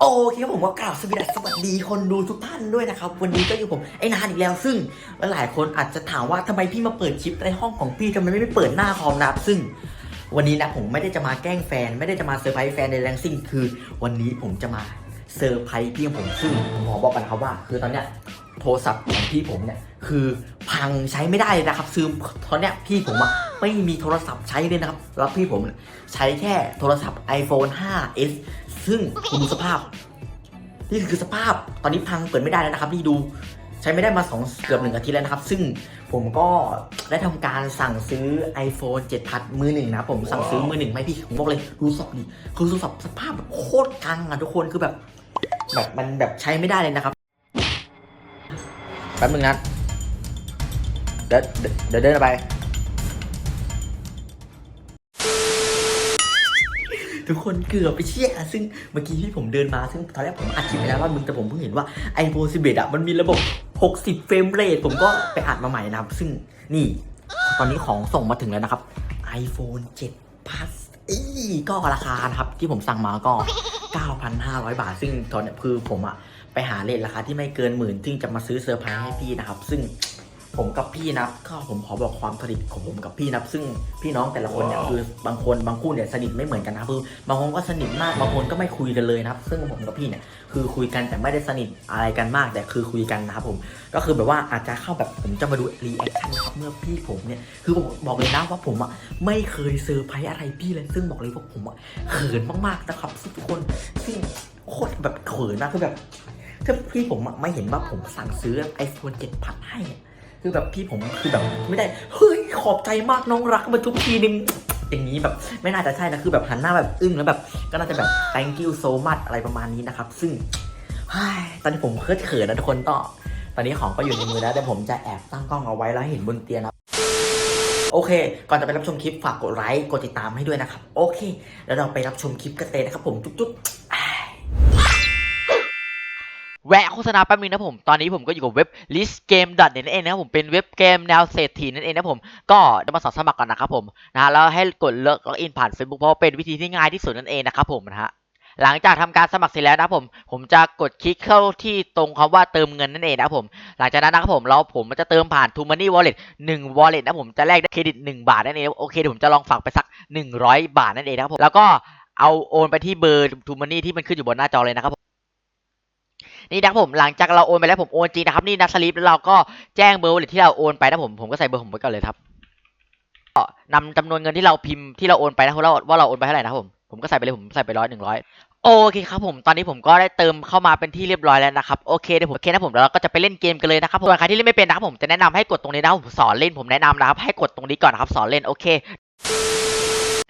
โอเคครับผมก็กล่าวสวัสดีสวัสดีคนดูทุกท่านด้วยนะครับ วันนี้ก็อยู่ผมไอ้นานอีกแล้ว ซึ่งหลายคนอาจจะถามว่าทำไมพี่มาเปิดคลิปในห้องของพี่ทำไมไม่เปิดหน้าคอมนะครับซึ่ง วันนี้นะผมไม่ได้จะมาแกล้งแฟน ไม่ได้จะมาเซอร์ไพรส์แฟนในแรงซิ่งคือ วันนี้ผมจะมาเซอร์ไพรส์พี่ของผมซึ่งผมขอบอกกันนะครับว่า คือตอนเนี้ยโทรศัพท์ของพี่ผมเนี่ยคือพังใช้ไม่ได้เลยนะครับซึ่งตอนเนี้ยพี่ผมอะไม่มีโทรศัพท์ใช้เลยนะครับแล้วพี่ผมใช้แค่โทรศัพท์ iPhone 5s ซึ่งคุณดูสภาพ นี่คือสภาพตอนนี้พังเปิดไม่ได้แล้วนะครับ นี่ดูใช้ไม่ได้มาสองเกือบหนึ่งอาทิตย์แล้วนะครับ ซึ่งผมก็ได้ทำการสั่งซื้อ iPhone 7พัดมือหนึ่งนะครับผมสั่งซื้อมือหนึ่งไหมาให้พี่ผมบอกเลยดูสอบดิคือดูสอบสภาพแบบโคตรกังอะทุกคนคือแบบ แบบมันแบบใช้ไม่ได้เลยนะครับแป๊บนึงนะเดี๋ยวเดี๋ยวเดี๋ยวเดินไป ทุกคนเกือบไปเชี่ยซึ่งเมื่อกี้ที่ผมเดินมาซึ่งตอนแรกผมอัดคลิปไปแล้วว่ามึงแต่ผมเพิ่งเห็นว่า iPhone 11อะมันมีระบบ 60 เฟรมเรทผมก็ไปอัดมาใหม่นะครับ ซึ่งนี่ตอนนี้ของส่งมาถึงแล้วนะครับ iPhone 7 Plus อีก็ราคานะครับ ที่ผมสั่งมาก็ 9,500 บาท ซึ่งตอนเนี้ยคือผมอะไปหาเลทราคาที่ไม่เกินหมื่นซึ่งจะมาซื้อเซอร์ไพรส์ให้พี่นะครับ ซึ่ง ผมกับพี่นะก็ผมขอบอกความสนิทของผมกับพี่นะซึ่งพี่น้องแต่ละคนเนี่ยคือบางคนบางคู่เนี่ยสนิทไม่เหมือนกันนะครับคือบางคนก็สนิทมากบางคนก็ไม่คุยกันเลยนะครับ ซึ่งผมกับพี่เนี่ยคือคุยกันแต่ไม่ได้สนิทอะไรกันมากแต่คือคุยกันนะครับผมก็คือแบบว่าอาจจะเข้าแบบผมจะมาดูรีแอคชั่นนะครับเมื่อพี่ผมเนี่ยคือผมบอกเลยนะว่าผมอะไม่เคยเซอร์ไพรส์อะไรพี่เลย ซึ่งบอกเลยว่าผมอะเขินมากๆนะครับซึ่งทุกคนซึ่งโคตรแบบเขินนะคือแบบถ้าพี่ผมอะไม่เห็นว่าผมสั่งซื้อไอโฟนเจ็ดพันให้อะ คือแบบพี่ผมคือแบบไม่ได้เฮ้ยขอบใจมากน้องรักมาทุกทีนึงอย่างนี้แบบไม่น่าจะใช่นะคือแบบหันหน้าแบบอึ้งแล้วแบบก็น่าจะแบบ thank you so much อะไรประมาณนี้นะครับ ซึ่งตอนนี้ผมเคยเขินนะทุกคนต่อ ตอนนี้ของก็อยู่ในมือแล้วแต่ผมจะแอบตั้งกล้องเอาไว้แล้วเห็นบนเตียงนะโอเค ก่อนจะไปรับชมคลิปฝากกดไลค์กดติดตามให้ด้วยนะครับ โอเค แล้วเราไปรับชมคลิปกันเลยนะครับผมจุ๊บๆอ้าย แวะโฆษณาแป๊บนึงนะผม ตอนนี้ผมก็อยู่กับเว็บ listgame.net นั่นเองนะครับผมเป็นเว็บเกมแนวเศรษฐีนั่นเองนะผม ก็จะมาสอบสมัครกันนะครับผมนะแล้วให้กดเลิกล็อกอินผ่าน Facebook เพราะเป็นวิธีที่ง่ายที่สุดนั่นเองนะครับผมนะฮะหลังจากทำการสมัครเสร็จแล้วนะผม ผมจะกดคลิกเข้าที่ตรงคำว่าเติมเงินนั่นเองนะผม หลังจากนั้นนะครับผมเราผมจะเติมผ่าน t o Money Wallet 1 Wallet นะผมจะแลกได้เครดิต 1 บาทนั่นเองโอเคเดี๋ยวผมจะลองฝากไปสัก 100 บาทนั่นเองนะครับผมแล้วก็เอาโอนไปที่เบอร์ t o Money ที่มันขึ้นอยู่บนหน้าจอเลยนะครับผม นี่นะผมหลังจากเราโอนไปแล้วผมโอนจริงนะครับนี่นะสลิปแล้วเราก็แจ้งเบอร์ wallet ที่เราโอนไปนะผมผมก็ใส่เบอร์ผมไว้ก่อนเลยครับก็นำจำนวนเงินที่เราพิมพ์ที่เราโอนไปนะว่าเราว่าเราโอนไปเท่าไหร่นะครับผมผมก็ใส่ไปเลยผมใส่ไปร้อยหนึ่งร้อยโอเคครับผมตอนนี้ผมก็ได้เติมเข้ามาเป็นที่เรียบร้อยแล้วนะครับโอเคเดี๋ยวผมโอเคนะผมแล้วเราก็จะไปเล่นเกมกันเลยนะครับส่วนใครที่เล่นไม่เป็นนะครับผมจะแนะนำให้กดตรงนี้นะผมสอนเล่นผมแนะนำนะครับให้กดตรงนี้ก่อนนะครับสอนเล่นโอเค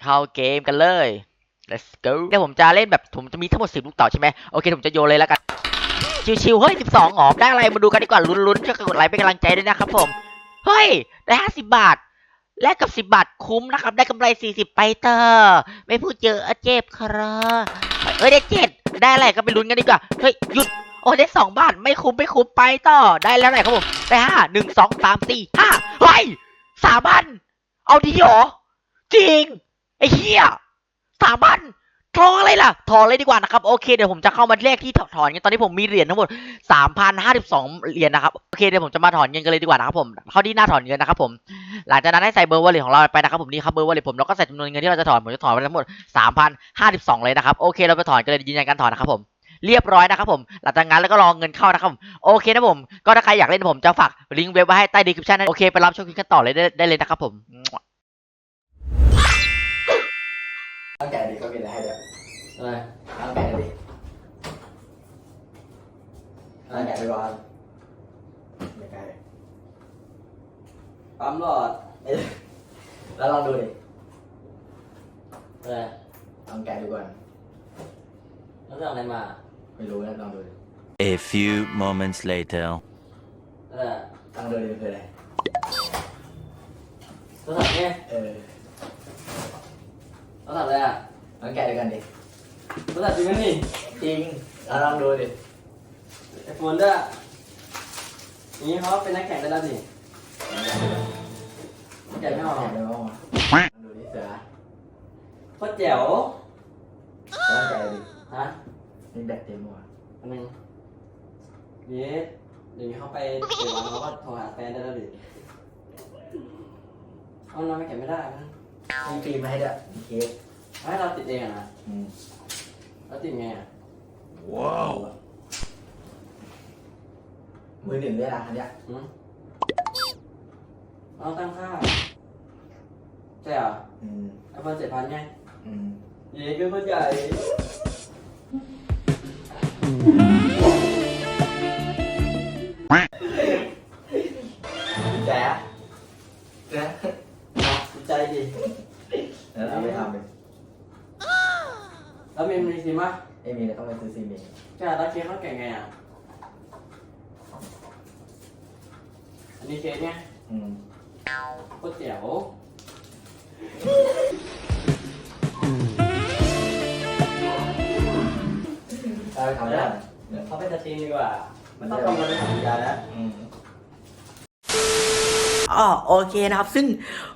เข้าเกมกันเลย let's go เดี๋ยวผมจะเล่นแบบผมจะมีทั้งหมดสิบลูกเต่าใช่ไหมโอเคผมจะโยนเลยแล้วกัน ชิวๆเฮ้ย12หรอได้อะไรมาดูกันดีกว่าลุ้นๆช่วยกดไลค์เป็นกำลังใจด้วยนะครับผม เฮ้ย ได้50บาทแลกกับ10บาทคุ้มนะครับ ได้กำไร40ไปเตอร์ไม่พูดเยอะเจ็บครับเฮ้ยได้เจ็ดได้อะไรก็ไปลุ้นกันดีกว่าเฮ้ยหยุดโอ้ได้2บาทไม่คุ้มไม่คุ้มไปต่อได้แล้วไหนครับผมได้ห้าหนึ่งสองสามสี่ห้าเฮ้ยสามพันเอาดีหรอจริงไอ้เหี้ยสามพัน ทองอะไรล่ะถอนเลยดีกว่านะครับ โอเคเดี๋ยวผมจะเข้ามาเลขที่ถอนเงินตอนนี้ผมมีเหรียญทั้งหมด 3,052 เหรียญนะครับ โอเคเดี๋ยวผมจะมาถอนเงินกันเลยดีกว่านะครับผม เข้าที่หน้าถอนเงินนะครับผม หลังจากนั้นให้ใส่เบอร์วอลเล็ตของเราไปนะครับผมนี่ครับเบอร์วอลเล็ตผมแล้วก็ใส่จำนวนเงินที่เราจะถอนผมจะถอนไปทั้งหมด 3,052 เลยนะครับ โอเคเราไปถอนกันเลยยืนยันการถอนนะครับผมเรียบร้อยนะครับผมหลังจากนั้นแล้วก็รอเงินเข้านะครับผมโอเคนะผมก็ถ้าใครอยากเล่นผมจะฝากลิงก์เว็บไว้ให้ใต้ดีคริปชั่นนะโอเคไปรับชมคลิปกันต่อเลยได้ได้เลยนะครับผมตั้งใจดิเขามีอะไรให้ด้วย อะไรตั้งใจดิตั้งใจไปก่อนไม่ไกลปั๊มหลอดเอ้ยแล้วลองดูดิอะไรลองแกะดูก่อนแล้วสั่งอะไรมาไม่รู้นะลองดูดิ A few moments later. อะไรลองดูดิคืออะไรตัวสั่งเนี่ยเออตัวสั่งอะไรอะลองแกะดูกันดิ ตัวสั่งจริงไหมนี่จริงแล้วลองดูดิไอโฟนด้วยอย่างนี้เขาเป็นนักแข่งได้แล้วสิแข่งไม่ออกแกะไม่ออกมาลองดูดิเสือโคตรแจ๋วลองแกะดิฮะนี่แบตเต็มว่ะอันนึงนี่เดี๋ยวนี้เขาไปเดี๋ยววันเขาก็โทรหาแฟนได้แล้วดิเอาน้อยไม่เก็บไม่ได้นะมีฟิล์มมาให้ด้วยมีเคสให้เราติดเองอะนะ อืมเราติดไงอะ Wow. มือหนึ่งด้วยนะคันเนี้ยหืมเราตั้งค่าใช่เหรออืมไอโฟนเจ็ดพันไงอืม เย้ก็คนใหญ่ แล้วมีมีซิมปะเอ้ยมีอะไรต้องไปซื้อซีเมนต์ใช่แล้วเคสเขาแก่งไงอะ อันนี้เคสไงอืมโคตรเจ๋วเอาไปทำได้เนี่ยเขาเป็นสตรีมดีกว่าไม่ต้องทำอะไรทำยาแล้ว อืม อ๋อโอเคนะครับ ซึ่ง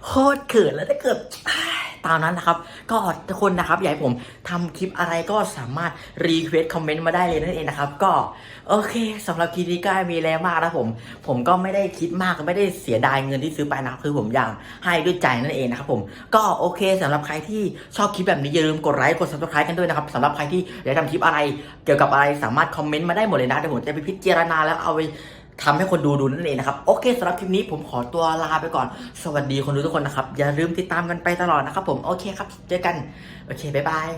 โคตรเขินแล้วถ้าเกิดอ้าย ตามนั้นนะครับ ก็ทุกคนนะครับอยากให้ผมทำคลิปอะไรก็สามารถรีเควสคอมเมนต์มาได้เลยนั่นเองนะครับ ก็โอเคสำหรับคลิปนี้ก็มีแล้วมากนะผม ผมก็ไม่ได้คิดมากไม่ได้เสียดายเงินที่ซื้อไปนะครับคือผมอยากให้ด้วยใจนั่นเองนะครับผมก็โอเคสำหรับใครที่ชอบคลิปแบบนี้อย่าลืมกดไลค์กด subscribe กันด้วยนะครับสำหรับใครที่อยากทำคลิปอะไร เกี่ยวกับอะไรสามารถคอมเมนต์มาได้หมดเลยนะเดี๋ยวผมจะไปพิจารณาแล้วเอาไป ทำให้คนดูดูนั่นเองนะครับ โอเคสำหรับคลิปนี้ผมขอตัวลาไปก่อน สวัสดีคนดูทุกคนนะครับ อย่าลืมติดตามกันไปตลอดนะครับผม โอเคครับ เจอกัน โอเค บ๊ายบาย